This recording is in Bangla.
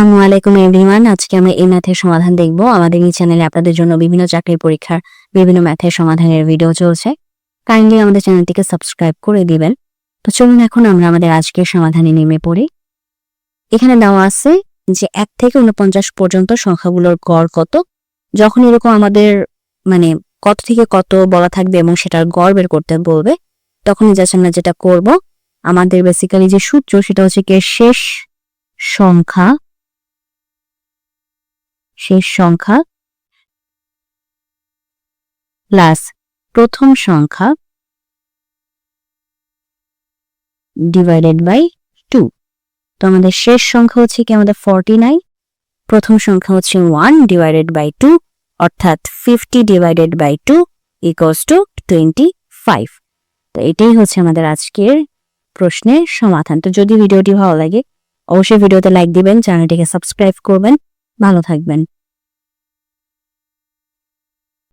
আসসালামু আলাইকুম এভরিওয়ান। আজকে আমরা এই ম্যাথের সমাধান দেখব। আমাদের এই চ্যানেলে আপনাদের জন্য বিভিন্ন চাকরির পরীক্ষার বিভিন্ন ম্যাথের সমাধানের ভিডিও চলছে। কাইন্ডলি আমাদের চ্যানেলটিকে সাবস্ক্রাইব করে দিবেন। তো চলুন এখন আমরা আমাদের আজকের সমাধানে নেমে পড়ি। এখানে দেওয়া আছে যে এক থেকে উনপঞ্চাশ পর্যন্ত সংখ্যাগুলোর গড় কত। যখন এরকম আমাদের মানে কত থেকে কত বলা থাকবে এবং সেটার গড় বের করতে বলবে তখনই যাচ্ছে আমরা যেটা করব, আমাদের বেসিক্যালি যে সূত্র সেটা হচ্ছে কি শেষ সংখ্যা শেষ সংখ্যা? প্লাস প্রথম সংখ্যা ডিভাইডেড বাই টু তো আমাদের শেষ সংখ্যা হচ্ছে কি আমাদের ফর্টি নাইন প্রথম সংখ্যা হচ্ছে ওয়ান ডিভাইডেড বাই টু অর্থাৎ fifty divided by two equals to twenty five তো এটাই হচ্ছে আমাদের আজকের প্রশ্নের সমাধান। তো যদি ভিডিওটি ভালো লাগে, অবশ্যই ভিডিওতে লাইক দিবেন, চ্যানেলটিকে সাবস্ক্রাইব করবেন। ভালো থাকবেন।